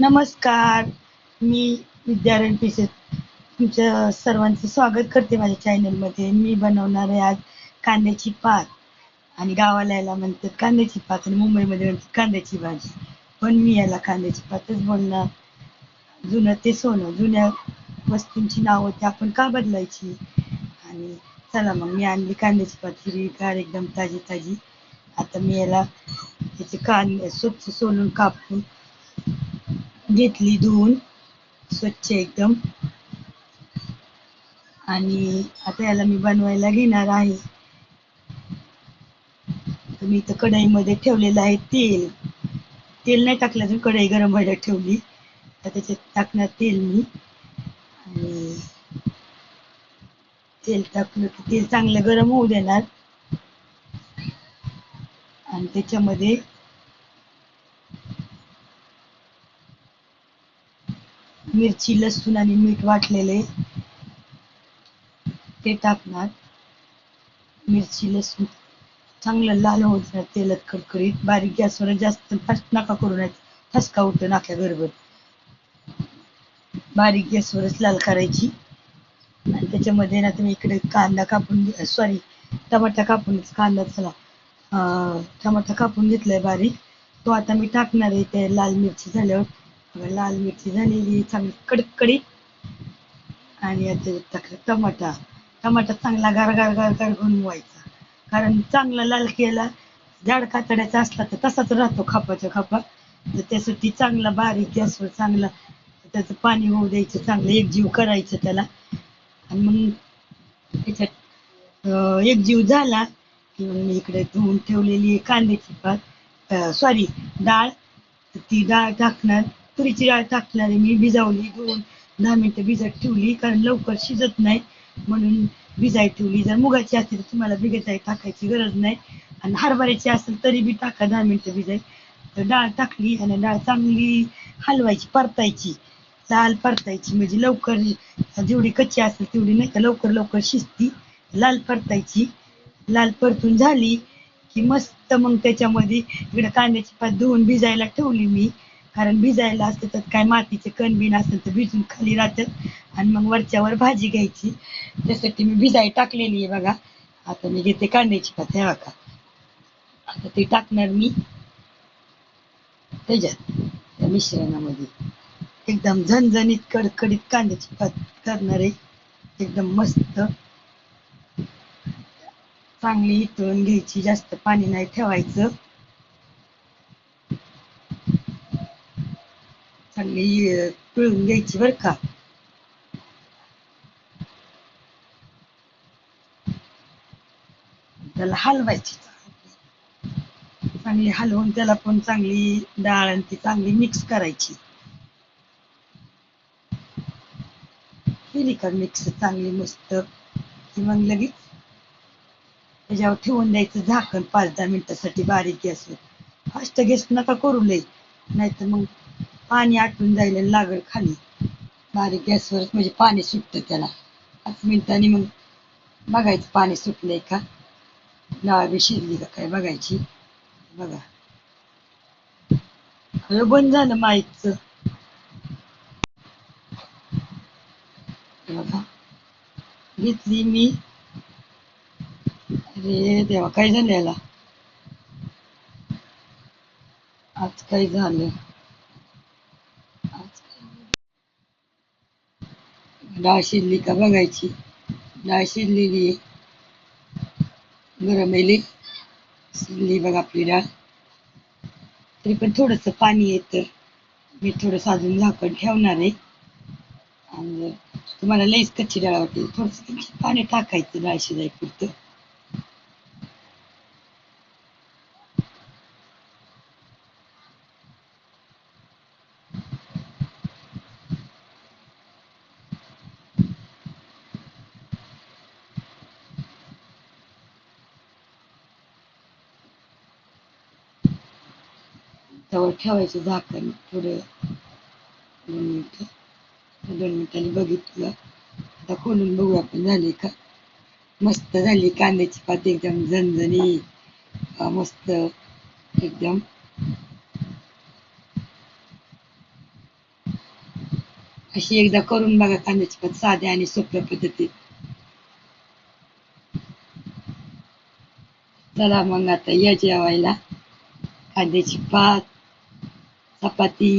नमस्कार. मी विद्यारण पिसे तुमचं सर्वांचं स्वागत करते माझ्या चॅनलमध्ये मी बनवणार आहे आज कांद्याची पात. आणि गावाला याला म्हणतात कांद्याची पात आणि मुंबईमध्ये म्हणतात कांद्याची भाजी. पण मी याला कांद्याची पातच बोलणार. जुनं ते सोनं जुन्या वस्तूंची नावं ते आपण का बदलायची? आणि चला मग मी आणली कांद्याची पात. हिरवीगार एकदम ताजी ताजी आता मी याला त्याचे कांदे स्वच्छ सोलून कापून घेतली धुवून स्वच्छ एकदम. आणि आता याला मी बनवायला घेणार आहे. तर मी इथं कढईमध्ये ठेवलेलं आहे तेल. तेल नाही टाकलं तर कढई गरम व्हायला ठेवली. तर त्याच्यात टाकणार तेल मी. आणि तेल टाकलं की तेल चांगलं गरम होऊ देणार. आणि त्याच्यामध्ये मिरची लसूण आणि मीठ वाटलेले ते टाकणार. मिरची लसूण चांगलं लाल होत नाही तेलात खडखडीत बारीक गॅसवर जास्त फास्ट नका करू नये. ठसका उठतो नाक्या गरबर बारीक गॅसवरच लाल करायची. आणि त्याच्यामध्ये ना तुम्ही इकडे कांदा कापून सॉरी टमाटा कापून कांदा चला. अं, टमाटा कापून घेतलाय बारीक. तो आता मी टाकणार आहे ते लाल मिरची झाल्यावर. लाल मिरची झालेली चांगली कडकडीत. आणि आता टमाटा. टमाटा चांगला गार गार गार गार बनवायचा कारण चांगला लाल केला झाड कातड्याचा असला तर तसाच राहतो खापाच्या खापा. तर त्यासाठी चांगला बारीक गॅसवर चांगला त्याचं पाणी होऊ द्यायचं चांगलं एकजीव करायचं त्याला. आणि मग त्याच्यात एकजीव झाला की मग मी इकडे धुवून ठेवलेली कांद्याची पात सॉरी डाळ. तर ती डाळ टाकणार. तुरीची डाळ टाकणार आहे मी भिजवली धुवून दहा मिनिटं भिजत ठेवली कारण लवकर शिजत नाही. म्हणून भिजाय ठेवली. जर मुगाची असेल तर तुम्हाला भिगताय टाकायची गरज नाही. आणि हरभऱ्याची असेल तरी बी टाका दहा मिनिटं भिजाय. तर डाळ टाकली आणि डाळ चांगली हलवायची परतायची. लाल परतायची. म्हणजे लवकर जेवढी कच्ची असेल तेवढी नाही का लवकर लवकर शिजती. लाल परतायची. लाल परतून झाली की मस्त मग त्याच्यामध्ये इकडे कांद्याची पात धुवून भिजायला ठेवली मी. कारण भिजायला असतं तर काय मातीचे कण बिन असेल तर भिजून खाली राहतात. आणि मग वरच्यावर भाजी घ्यायची. त्यासाठी मी भिजाई टाकलेली आहे बघा. आता मी घेते कांद्याची पात हे बघा आता ते टाकणार मी. त्याच्यात त्या मिश्रणामध्ये. एकदम झणझणीत कडकडीत कांद्याची पात करणार आहे. एकदम मस्त. चांगली तळून घ्यायची जास्त पाणी नाही ठेवायचं. चांगली पिळून घ्यायची बर का. त्याला हलवायची चांगली. हलवून त्याला पण चांगली डाळ आणि ती चांगली मिक्स करायची. केली का मिक्स चांगली मस्त. की मग लगेच त्याच्यावर ठेवून द्यायचं झाकण पाच दहा मिनिटासाठी बारीक गॅसवर. फास्ट गॅस नका करू लय नाहीतर मग पाणी आटून जायला लागल खाली. बारीक गॅसवरच म्हणजे पाणी सुटतं त्याला. पाच मिनिटांनी मग बघायचं पाणी सुटलंय का? डाळ बी शिजली का काय बघायची? बघा. खरं बंद झालं माईकचं. बघा. घेतली मी. अरे देवा काय झालं याला? आज काय झालं आज काय डाळ शिजली का बघायची? डाळ शिजलेली आहे गरम येली शिजली बघा आपली डाळ तरी पण थोडस पाणी येतं. मी थोडस अजून झाकण ठेवणार आहे. आणि तुम्हाला लईच कच्ची डाळ वाटेल थोडस पाणी टाकायचं डाळ शिजाय त्यावर ठेवायचं झाकण थोडं दोन मिनटं. दोन मिनिटांनी बघितलं. आता खोलून बघू आपण. झाली का? मस्त झाली. कांद्याची पात एकदम झणझणी. मस्त. एकदम. अशी एकदा करून बघा कांद्याची पात साध्या आणि सोप्या पद्धतीत. चला मग आता या जेवायला. कांद्याची पात. चपाती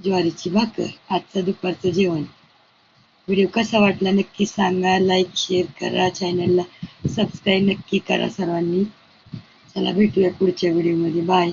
ज्वारीची भाकर आजचं दुपारचं जेवण. व्हिडिओ कसा वाटला नक्की सांगा. लाईक शेअर करा. चॅनलला सबस्क्राईब नक्की करा सर्वांनी. चला भेटूया पुढच्या व्हिडिओमध्ये बाय